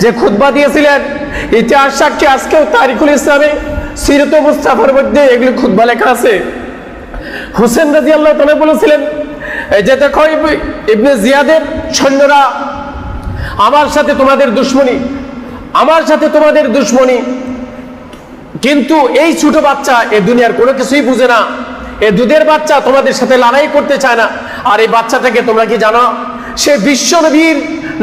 যে খুতবা দিয়েছিলেন ইতিহাস সাক্ষী আজকেও তারিকুল ইসলামে সিরত মুস্তাফার মধ্যে এগুলি খুতবা লেখা আছে। হুসেন রাজি আল্লাহ তালা বলেছিলেন যে দেখো ইবনে জিয়াদের সৈন্যরা আমার সাথে তোমাদের দুশ্মনী, আমার সাথে তোমাদের দুশ্মনী। কিন্তু এই ছোট বাচ্চা এ দুনিয়ার কোনো কিছুই বুঝে না। এ দুধের বাচ্চা তোমাদের সাথে লড়াই করতে চায় না। আর এই বাচ্চাটাকে তোমরা কি জানো? সে বিশ্বনবীর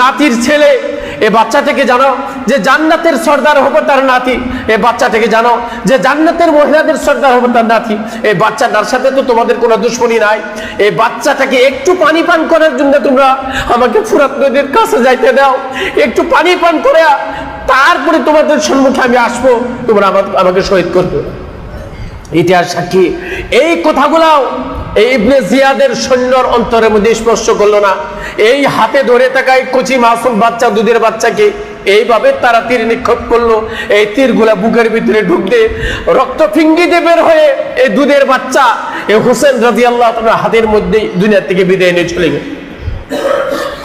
নাতির ছেলে এ বাচ্চা থেকে জানো যে জান্নাতের সর্দার হবে তার নাতি। এ বাচ্চা থেকে জানো যে জান্নাতের মহিলাদের সর্দার হবে তার নাতি। এই বাচ্চাটার সাথে তো তোমাদের কোনো দুশ্মনী নাই। এই বাচ্চাটাকে একটু পানি পান করার জন্য তোমরা আমাকে ফুরাত নদীর কাছে যাইতে দাও। একটু পানি পান করে তারপরে তোমাদের সম্মুখে আমি আসব। তোমরা আমা- আমাকে শহীদ করবে। ইতিহাস সাক্ষী। এই কথাগুলাও এই ইবনে জিয়াদের সৈন্যর অন্তরের মধ্যে স্পর্শ করল না। এই হাতে ধরে থাকা এই কচি মাসুম বাচ্চা, দুধের বাচ্চাকে এইভাবে তারা তীর নিক্ষেপ করল। এই তীরগুলা বুকের ভিতরে ঢুকতে রক্ত ফিঙ্গিতে বের হয়ে এই দুধের বাচ্চা, এই হোসেন রাজি আল্লাহ হাতের মধ্যেই দুনিয়া থেকে বিদায় নিয়ে চলে গেল।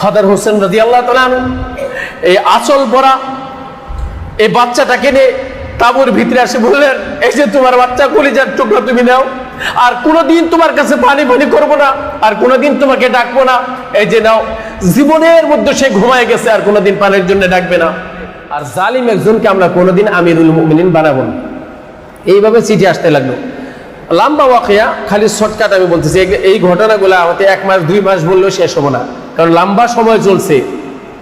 ফাদার হোসেন রাজি আল্লাহ এই আচল বরা এই বাচ্চাটাকে নিয়ে তাবুর ভিতরে আসে বললেন, এই যে তোমার বাচ্চা কলিজার টুকরা তুমি নাও, আর কোনোদিন তোমার কাছে পানি পানি করব না, আর কোনোদিন তোমাকে ডাকবো না। এই যে নাও। জীবনের মধ্যে সে ঘুমায় গেছে, আর কোনোদিন পানির জন্য ডাকবে না। আর জালিম একজনকে আমরা কোনোদিন আমিরুল মুমিনিন বানাবো না। এইভাবে চিঠি আসতে লাগল। লম্বা ওয়াকিয়া, খালি শর্টকাট আমি বলতেছি, এই- ঘটনাগুলো আমাকে এক মাস, দুই মাস বললেও শেষ হব না। কারণ লম্বা সময় চলছে।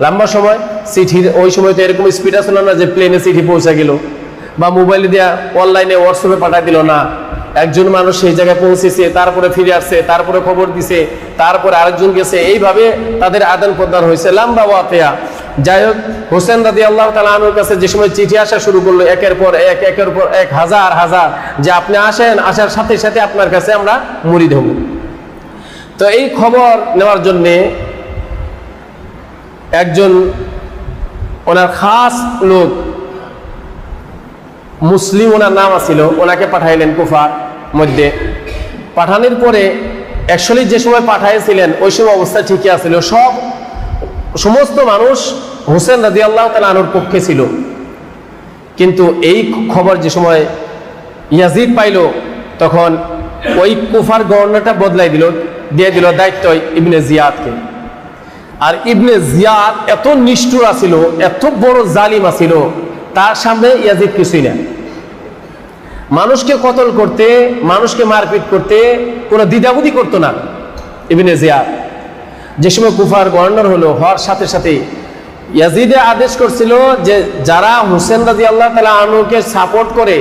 লম্বা সময় চিঠির ওই সময় তো এরকম স্পিড আসলো না যে প্লেনে চিঠি পৌঁছে গেল। বা মোবাইলে দেওয়া অনলাইনে হোয়াটসঅ্যাপে পাঠাই দিল না। একজন মানুষ সেই জায়গায় পৌঁছেছে, তারপরে ফিরে আসছে, তারপরে খবর দিছে, তারপরে আরেকজন গেছে। এইভাবে তাদের আদান প্রদান হয়েছে। লাম্বা ওয়াকিয়া। যাই হোক, হোসেন দাদি আল্লাহ আনুর কাছে যে সময় চিঠি আসা শুরু করল, একের পর এক, একের পর এক, হাজার হাজার, যে আপনি আসেন, আসার সাথে সাথে আপনার কাছে আমরা মুড়ি হব তো এই খবর নেওয়ার জন্যে একজন ওনার খাস লোক মুসলিম ওনার নাম আছিল, ওনাকে পাঠাইলেন কুফার মধ্যে। পাঠানোর পরে অ্যাকচুয়ালি যে সময় পাঠাইছিলেন, ওই সময় অবস্থা ঠিকই আছিল। সব সমস্ত মানুষ হোসেন রাজি আল্লাহ তালা আনুর পক্ষে ছিল। কিন্তু এই খবর যে সময় ইয়াজিদ পাইল, তখন ওই কুফার গভর্নরটা বদলাই দিল, দিয়ে দিল দায়িত্ব ইবনে জিয়াদকে। আর ইবনে জিয়াদ এত নিষ্ঠুর আছিল, এত বড় জালিম আছিল তার সামনে ইয়াজিদ কিছুই না। মানুষকে কতল করতে, মানুষকে মারপিট করতে কোনো দ্বিধাবুদি করতো না ইবনে জিয়াদ। যে সময় কুফার গভর্নর হলো, হওয়ার সাথে সাথে ইয়াজিদে আদেশ করছিল যে যারা হুসেন রাজি আল্লাহ তালা আনুকে সাপোর্ট করে,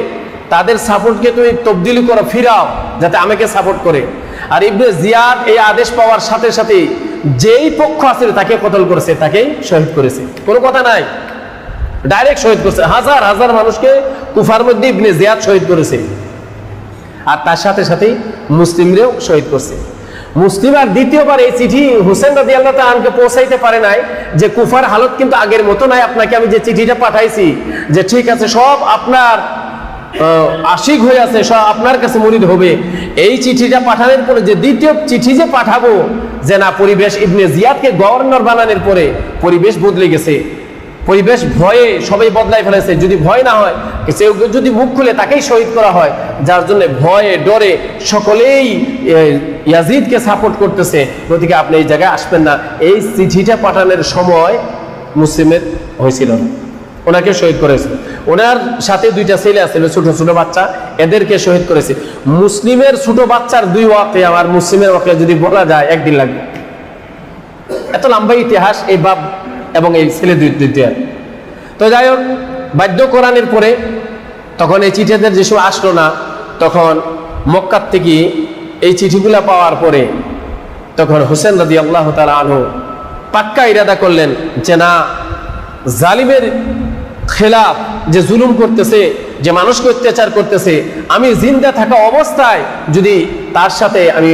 তাদের সাপোর্টকে তুমি তবদিলি করো, ফিরাও, যাতে আমাকে সাপোর্ট করে। আর ইবনে জিয়াদ এই আদেশ পাওয়ার সাথে সাথে যেই পক্ষ আছে তাকে কতল করেছে, তাকেই শহীদ করেছে। কোনো কথা নাই। ডাইরেক্ট শহীদ করছে। হাজার হাজার মানুষকে কুফার মধ্যে ইবনে জিয়াদ শহীদ করেছে। আর তার সাথে সাথেই মুসলিমরেও শহীদ করছে। মুসলিম আর দ্বিতীয়বার এই চিঠি হুসেন রাজি আল্লাহ তালকে পৌঁছাইতে পারে নাই যে কুফার হালত কিন্তু আগের মতো নাই। আপনাকে আমি যে চিঠিটা পাঠাইছি যে ঠিক আছে, সব আপনার আশিক হয়ে আছে, সব আপনার কাছে মরিদ হবে। এই চিঠিটা পাঠানোর পরে যে দ্বিতীয় চিঠি যে পাঠাবো, যে না, পরিবেশ ইবনে জিয়াদকে গভর্নর বানানোর পরে পরিবেশ বদলে গেছে। পরিবেশ ভয়ে সবাই বদলাই ফেলেছে। যদি ভয় না হয়, কেউ যদি মুখ খুলে তাকেই শহীদ করা হয়, যার জন্য ভয়ে ডরে সকলেই ইয়াজিদকে সাপোর্ট করতেছে। গতিকে আপনি এই জায়গায় আসবেন না। এই চিঠিটা পাঠানোর সময় মুসলিমের হয়েছিল। ওনাকে শহীদ করেছে। ওনার সাথে দুইটা ছেলে আছে ছোট ছোট বাচ্চা। এদেরকে শহীদ করেছে। মুসলিমের ছোট বাচ্চার দুই ওয়াকে আর মুসলিমের ওয়াকে যদি বলা যায়, একদিন লাগবে। এত লম্বা ইতিহাস, এই বাপ এবং এই ছেলে দুইটা তো যাই হোক, বাধ্য কোরআনের পরে তখন এই চিঠিদের যেসব আসলো না, তখন মক্কার থেকে এই চিঠিগুলা পাওয়ার পরে তখন হোসেন রাজি আল্লাহ তালা আনহু পাক্কা ইরাদা করলেন যে, না, জালিমের খেলাফ যে জুলুম করতেছে, যে মানুষকে অত্যাচার করতেছে, আমি জিন্দা থাকা অবস্থায় যদি তার সাথে আমি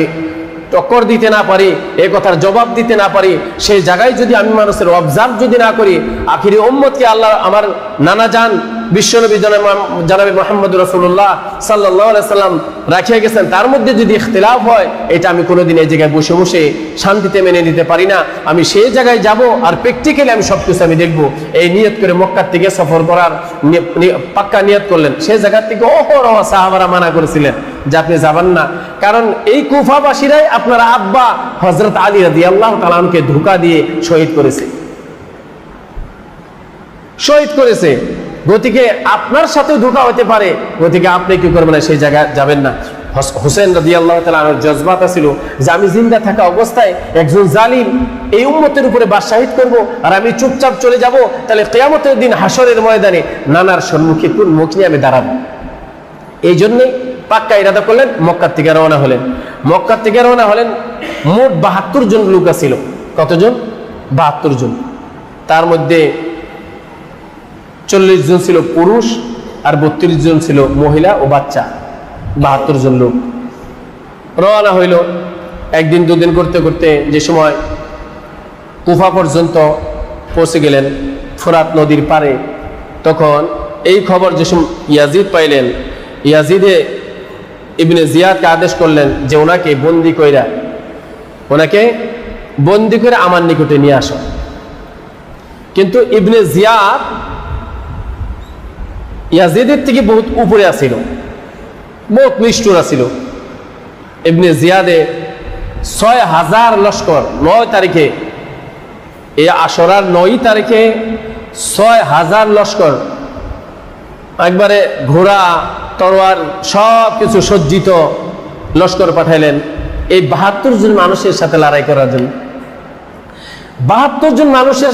টক্কর দিতে না পারি, এ কথার জবাব দিতে না পারি, সেই জায়গায় যদি আমি মানুষের অবজার্ভ যদি না করি, আখিরি ওম্মতকে আল্লাহ আমার নানা যান বিশ্বনবী জানাবি মোহাম্মদ রসুল্লাহ সাল্লাহ সাল্লাম রাখিয়া গেছেন। তার মধ্যে যদি ইখতলাফ হয়, এটা আমি কোনোদিন এই জায়গায় বসে বসে শান্তিতে মেনে নিতে পারি না। আমি সেই জায়গায় যাব আর প্র্যাকটিক্যালি আমি সবকিছু আমি দেখব। এই নিয়ত করে মক্কার থেকে সফর করার পাক্কা নিয়ত করলেন। সেই জায়গার থেকে অহরহ সাহাবারা মানা করেছিলেন যে আপনি যাবেন না। কারণ এই কুফাবাসীরাই আপনার আব্বা হজরত আলী রাদি আল্লাহ তালামকে ধোকা দিয়ে শহীদ করেছে। শহীদ করেছে। গতিকে আপনার সাথে ধোকা হতে পারে। গতিকে আপনি কি করবেন? সেই জায়গায় যাবেন না। হস- হোসেন রাদি আল্লাহ তালার জজবাতা ছিল যে আমি জিন্দা থাকা অবস্থায় একজন জালিম এই উম্মতের উপরে বাদশাহিদ করব আর আমি চুপচাপ চলে যাব, তাহলে কেয়ামতের দিন হাসরের ময়দানে নানার সম্মুখে কোন মুখ নিয়ে আমি দাঁড়াবো। এই জন্যে পাক্কা ইরাদা করলেন, মক্কার থেকে রওনা হলেন। মক্কার থেকে রওনা হলেন, মোট বাহাত্তর জন লোক ছিল কতজন? বাহাত্তর জন। তার মধ্যে চল্লিশ জন ছিল পুরুষ আর বত্রিশ জন ছিল মহিলা ও বাচ্চা, বাহাত্তর জন লোক। রওনা হইল একদিন দুদিন করতে করতে যে সময় কুফা পর্যন্ত পৌঁছে গেলেন ফোরাত নদীর পারে তখন এই খবর যে ইয়াজিদ পাইলেন, ইয়াজিদে ইবনে জিয়াদকে আদেশ করলেন যে ওনাকে বন্দি কইরা, ওনাকে বন্দি করে আমার নিকটে নিয়ে আসো। কিন্তু ইবনে জিয়াদ ইয়াজিদের থেকে বহুত উপরে আসিল বহুত নিষ্ঠুর আসিল এমনি জিয়াদে ছয় হাজার লস্কর নয় তারিখে, এই আসরার নয় তারিখে ছয় হাজার লস্কর, একবারে ঘোড়া তরোয়ার সব কিছু সজ্জিত লস্কর পাঠাইলেন। এই বাহাত্তর জন মানুষের সাথে লড়াই করার জন্য। বাহাত্তর জন মানুষের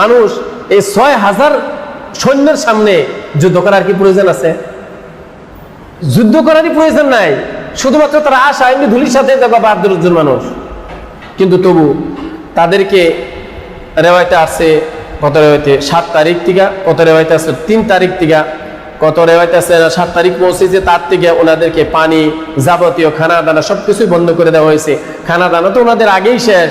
মানুষ এই ছয় হাজার সৈন্যের সামনে যুদ্ধ করার কি প্রয়োজন আছে? যুদ্ধ করারই প্রয়োজন নাই। শুধুমাত্র তারা আশা, এমনি ধুলির সাথে দেখবা বাহাত্তর জন মানুষ। কিন্তু তবু তাদেরকে রেওয়ায়তে আসছে, কত রেওয়ায়তে? সাত তারিখ থেকে, কত রেওয়ায়তে আছে তিন তারিখ থেকে, কত রেওয়ায়তে আছে সাত তারিখ পৌঁছেছে, তার থেকে ওনাদেরকে পানি যাবতীয় খানা দানা সব কিছুই বন্ধ করে দেওয়া হয়েছে। খানা দানা তো ওনাদের আগেই শেষ।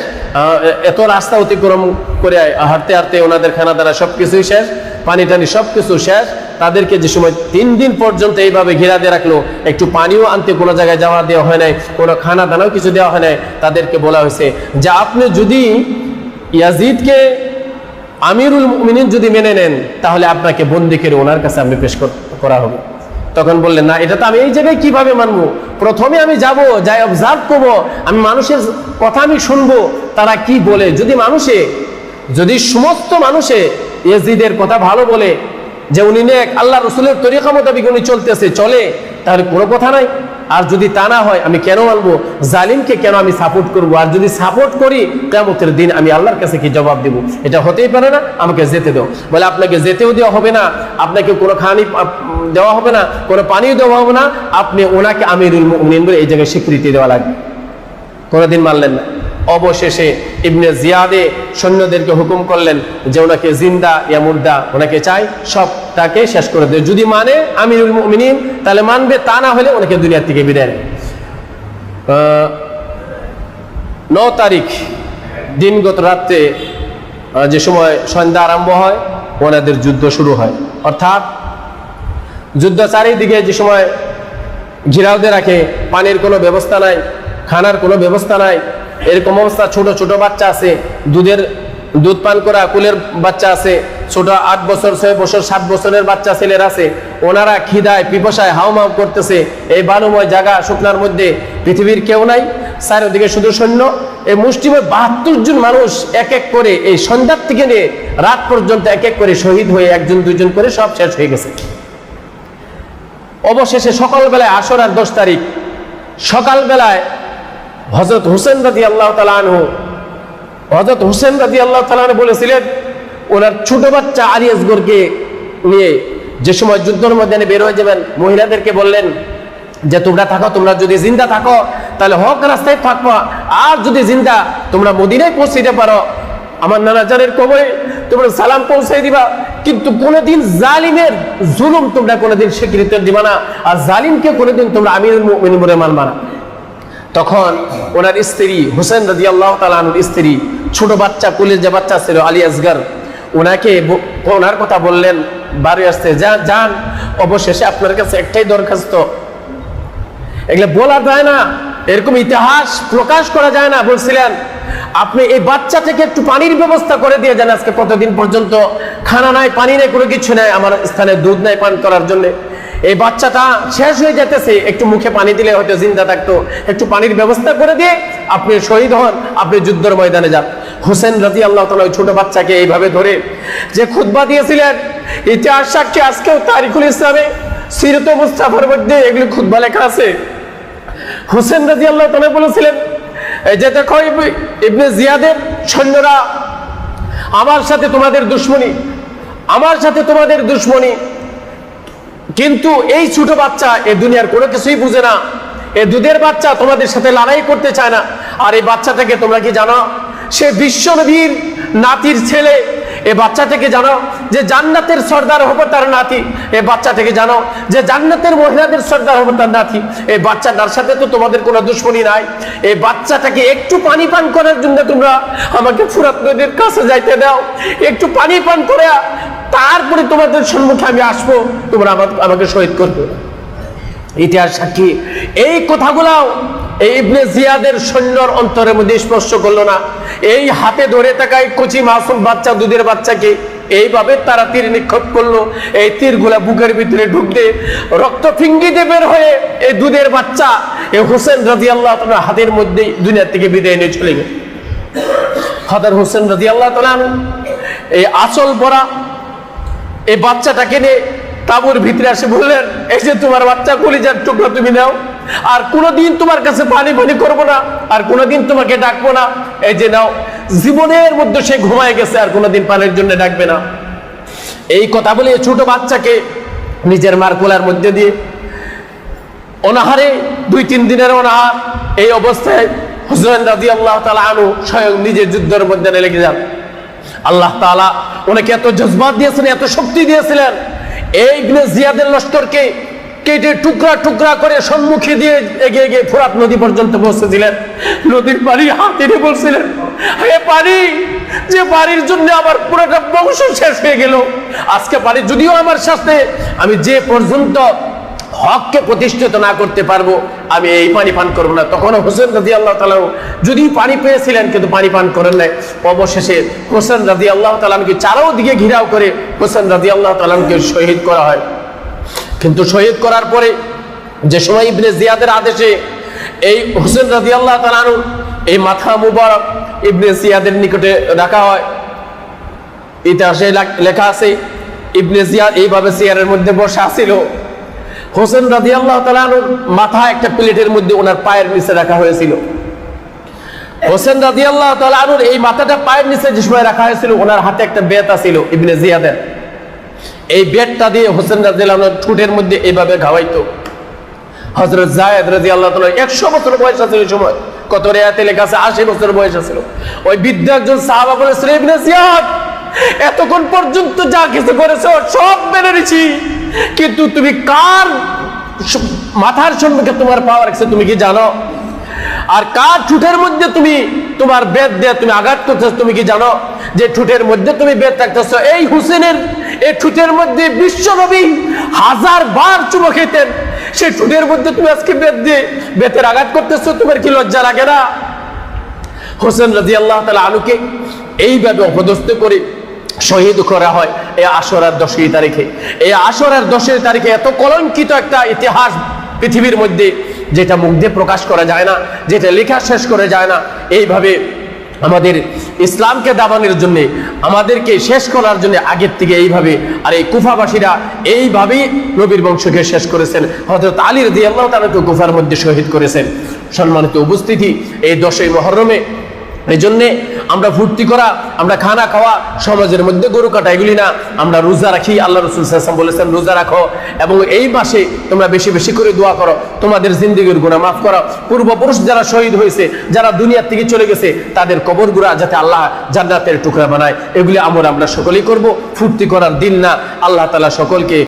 এত রাস্তা অতিক্রম করে হাঁটতে হাঁটতে ওনাদের খানা দানা সব কিছুই শেষ। পানি টানি সব কিছু শেষ। তাদেরকে যে সময় তিন দিন পর্যন্ত এইভাবে ঘেরা দিয়ে রাখল, একটু পানিও আনতে কোনো জায়গায় যাওয়া দেওয়া হয় নাই, কোনো খানা দানাও কিছু দেওয়া হয় নাই, তাদেরকে বলা হয়েছে যে আপনি যদি ইয়াজিদকে আমিরুল মিনিন যদি মেনে নেন, তাহলে আপনাকে বন্দি করে ওনার কাছে আপনি পেশ করা হবে। তখন বললেন, না, এটা তো আমি এই জায়গায় কীভাবে মানবো? প্রথমে আমি যাব, যাই অবজার্ভ করব, আমি মানুষের কথা আমি শুনব, তারা কি বলে? যদি মানুষে, যদি সমস্ত মানুষে ইয়াজিদের কথা ভালো বলে যে উনি নেক, আল্লাহ রসুলের তরিকা মোতাবিক উনি চলতেছে, চলে, তাহলে কোনো কথা নাই। আর যদি তা না হয়, আমি কেন আনব জালিমকে কেন আমি সাপোর্ট করব? আর যদি সাপোর্ট করি কেমতের দিন আমি আল্লাহর কাছে কি জবাব দেব? এটা হতেই পারে না, আমাকে যেতে দাও। বলে, আপনাকে যেতেও দেওয়া হবে না, আপনাকে কোনো খানি দেওয়া হবে না, কোনো পানিও দেওয়া হবে না, আপনি ওনাকে আমিরুল মুমিনিন বলে এই জায়গায় স্বীকৃতি দেওয়া লাগবে। কোনোদিন মানলেন না। অবশেষে ইবনে জিয়াদে সৈন্যদেরকে হুকুম করলেন যে ওনাকে জিন্দা ইয়া মুর্দা ওনাকে চাই সবটাকে শেষ করে দেয়। যদি মানে আমিরুল মিনিম তাহলে মানবে, তা না হলে ওনাকে দুনিয়ার থেকে বিদায় নেয়। ন তারিখ, দিনগত রাত্রে যে সময় সন্ধ্যা আরম্ভ হয়, ওনাদের যুদ্ধ শুরু হয়। অর্থাৎ যুদ্ধ চারিদিকে যে সময় ঘিরাওতে রাখে, পানির কোনো ব্যবস্থা নাই, খানার কোনো ব্যবস্থা নাই এরকম অবস্থা, ছোট ছোট বাচ্চা আছে, দুধের দুধ পান করা কুলের বাচ্চা আছে, ছোট আট বছর, ছয় বছর, সাত বছরের বাচ্চা ছেলের আছে, ওনারা খিদায়, পিপসায় হাউমাউ করতেছে, এই বালুময় জায়গা শুকনার মধ্যে পৃথিবীর কেউ নাই, চারিদিকে শুধু সৈন্য, এই মুষ্টিময় বাহাত্তর জন মানুষ এক এক করে এই সন্ধ্যার থেকে নিয়ে রাত পর্যন্ত এক এক করে শহীদ হয়ে একজন, দুইজন করে সব শেষ হয়ে গেছে। অবশেষে সকালবেলায় আসর আর দশ তারিখ, সকালবেলায় হজরত হুসেন রাজি আল্লাহ তালু হজরত হুসেন রাজি আল্লাহ তালু বলেছিলেন, ওনার ছোট বাচ্চা আরিয়াসগরকে নিয়ে যে সময় যুদ্ধের ময়দানে বের হয়ে যাবেন, মহিলাদেরকে বললেন যে, তোমরা থাকো, তোমরা যদি জিন্দা থাকো, তাহলে হক রাস্তায় থাকব আর যদি জিন্দা, তোমরা মদিনায় পৌঁছে পারো। আমার নানাজানের কবরে তোমরা সালাম পৌঁছে দিবা। কিন্তু কোনোদিন জালিমের জুলুম তোমরা কোনোদিন স্বীকৃতি দিবা না। আর জালিমকে কোনোদিন তোমরা আমির মানবা না। তখন ওনার স্ত্রী হোসেন রাজি আল্লাহ তালানুর স্ত্রী, ছোট বাচ্চা, কুলের যে বাচ্চা ছিল আলী আসগার ওনাকে ওনার কথা বললেন, বাড়ি আসতে যান যান, অবশেষে আপনার কাছে একটাই দরখাস্ত। এগুলো বলা যায় না, এরকম ইতিহাস প্রকাশ করা যায় না, বলছিলেন, আপনি এই বাচ্চা থেকে একটু পানির ব্যবস্থা করে দিয়ে যান আজকে কতদিন পর্যন্ত? খানা নাই, পানি নাই, কোনো কিছু নাই, আমার স্থানে দুধ নাই পান করার জন্য। এই বাচ্চাটা শেষ হয়ে যেতেছে। একটু মুখে পানি দিলে হয়তো জিন্দা থাকতো। একটু পানির ব্যবস্থা করে দিয়ে আপনি শহীদ হন, আপনি যুদ্ধের ময়দানে যান। হোসেন রাজি আল্লাহ তালা ওই ছোট বাচ্চাকে এইভাবে ধরে যে খুতবা দিয়েছিলেন, ইতিহাস সাক্ষী আজকেও তারিকুল ইসলামে সিরত মুস্তাফার মধ্যে এগুলি খুতবা লেখা আছে। হোসেন রাজি আল্লাহ তালা বলেছিলেন, এই যে দেখো ইবনে জিয়াদের সৈন্যরা আমার সাথে তোমাদের দুশ্মনী, আমার সাথে তোমাদের দুশ্মনী কিন্তু এই ছোট বাচ্চা এ দুনিয়ার কোনো কিছুই বুঝে না। এ দুধের বাচ্চা তোমাদের সাথে লড়াই করতে চায় না। আর এই বাচ্চাটাকে তোমরা কি জানো? সে বিশ্বনবীর নাতির ছেলে এ বাচ্চা থেকে জানো যে জান্নাতের সর্দার হবে তার নাতি। এ বাচ্চা থেকে জানো যে জান্নাতের মহিলাদের সর্দার হবে তার নাতি। এই বাচ্চাটার সাথে তো তোমাদের কোনো দুশ্মনী নাই। এই বাচ্চাটাকে একটু পানি পান করার জন্য তোমরা আমাকে ফুরাত নদীর কাছে যাইতে দাও। একটু পানি পান করে তারপরে তোমাদের সম্মুখে আমি আসব। তোমরা আমা- আমাকে শহীদ করবে। ইতিহাস সাক্ষী। এই কথাগুলাও এই অন্তরের মধ্যে স্পর্শ করল না। এই হাতে ধরে কচি মাসুম বাচ্চা, দুধের বাচ্চাকে এইভাবে তারা তীর করল। এই তীরগুলা বুকের ভিতরে ঢুকতে রক্ত ফিঙ্গিতে বের হয়ে এই দুধের বাচ্চা এই হোসেন রাজি আল্লাহ হাতের মধ্যেই দুনিয়া থেকে বিদায় নিয়ে চলে গেল। হাদার হোসেন রাজি আল্লাহ এই আচল পরা এই বাচ্চাটাকে নিয়ে তাবুর ভিতরে আসে বললেন, এই যে তোমার বাচ্চা কলিজার টুকরো তুমি নাও। আর কোনোদিন তোমার কাছে পানি পানি করব না, আর কোনোদিন তোমাকে ডাকবো না। এই যে নাও, জীবনের মধ্যে সে ঘুমায় গেছে, আর কোনোদিন পানির জন্য ডাকবে না। এই কথা বলে ছোট বাচ্চাকে নিজের মার কোলার মধ্যে দিয়ে, অনাহারে দুই তিন দিনের অনাহার, এই অবস্থায় হুসেন রাজি আল্লাহ তালা আনু স্বয়ং নিজের যুদ্ধের মধ্যে লেগে যান আল্লাহ তাআলা ওনাকে এত জজবাত দিয়েছেন, এত শক্তি দিয়েছিলেন। এই জিয়াদের লস্করকে কেটে টুকরা টুকরা করে সম্মুখে দিয়ে এগিয়ে গিয়ে ফোরাত নদী পর্যন্ত পৌঁছেছিলেন। নদীর পানি হাতে বলছিলেন হে পানি, যে পানির জন্য আমার পুরোটা বংশ শেষ হয়ে গেল। আজকে পানি যদিও আমার সাথে, আমি যে পর্যন্ত হককে প্রতিষ্ঠিত না করতে পারব, আমি এই পানি পান করব না। তখন হোসেন রাজি আল্লাহ তালাও যদি পানি পেয়েছিলেন, কিন্তু পানি পান করেন নাই। অবশেষে হোসেন রাজি আল্লাহ তালামকে চারো দিকে ঘিরাও করে হোসেন রাজি আল্লাহ তালামকে শহীদ করা হয়। কিন্তু শহীদ করার পরে যে সময় ইবনে জিয়াদের আদেশে এই হোসেন রাজি আল্লাহ তালানুর এই মাথা মুবারক ইবনে জিয়াদের নিকটে রাখা হয়। ইতিহাসে লেখা আছে, ইবনে জিয়াদ এইভাবে চেয়ারের মধ্যে বসে আসিল হোসেন রাজি আল্লাহ তালানুর মাথা একটা প্লেটের মধ্যে ওনার পায়ের নিচে রাখা হয়েছিল। হোসেন রাজি আল্লাহ তালানুর এই মাথাটা পায়ের নিচে যে সময় রাখা হয়েছিল, ওনার হাতে একটা বেতা ছিল ইবনে জিয়াদের। এই বেতটা দিয়ে হোসেন রাজি ঠোঁটের মধ্যে এইভাবে ঘাওয়াইতো। হজরত জায়দ রাজি আল্লাহ একশো বছর বয়স আছে ওই সময়। কত রেয়াতে লেখা আছে, আশি বছর বয়স আছিল ওই বৃদ্ধ একজন সাহাবা ইবনে জিয়াদ, এতক্ষণ পর্যন্ত যা কিছু করেছ সব মেনে নিছি। কিন্তু তুমি কার মাথার সম্মুখে তোমার পাওয়ার আছে তুমি কি জানো? আর কার ঠুটের মধ্যে তুমি তোমার বেদ দিয়ে তুমি আঘাত করতেছ তুমি কি জানো? যে ঠুটের মধ্যে তুমি বেদ রাখতেছ, এই হুসেনের এই ঠুটের মধ্যে বিশ্বনবী হাজার বার চুমো খেতেন। সেই ঠুটের মধ্যে তুমি আজকে বেদ দিয়ে বেতের আঘাত করতেছ, তোমার কি লজ্জা লাগে না? হোসেন রাজি আল্লাহ তালা আলুকে এইভাবে অপদস্থ করে শহীদ করা হয় এই আশরার দশই তারিখে। এই আশরার দশই তারিখে এত কলঙ্কিত একটা ইতিহাস পৃথিবীর মধ্যে যেটা মুখ দিয়ে প্রকাশ করা যায় না, যেটা লেখা শেষ করা যায় না, এইভাবে আমাদের ইসলামকে দাবানোর জন্য, আমাদেরকে শেষ করার জন্য আগের থেকে এইভাবে, আর এই কুফাবাসীরা এইভাবেই নবীর বংশকে শেষ করেছেন। হজরত আলী দিয়ে আল্লাহ তালাকে কুফার মধ্যে শহীদ করেছেন। সম্মানিত উপস্থিতি, এই দশই মহরমে এই জন্যে আমরা ফুর্তি করা, আমরা খানা খাওয়া সমাজের মধ্যে গরু কাটা এগুলি না। আমরা রোজা রাখি, আল্লাহ রসুল সাল্লাম বলেছেন, রোজা রাখো এবং এই মাসে তোমরা বেশি বেশি করে দোয়া করো। তোমাদের জিন্দিগির গুণা মাফ করো। পূর্বপুরুষ যারা শহীদ হয়েছে, যারা দুনিয়ার থেকে চলে গেছে, তাদের কবর গুড়া যাতে আল্লাহ জান্নাতের টুকরা বানায়, এগুলি আমরা আমরা সকলেই করব। ফুর্তি করার দিন না, আল্লাহ তালা সকলকে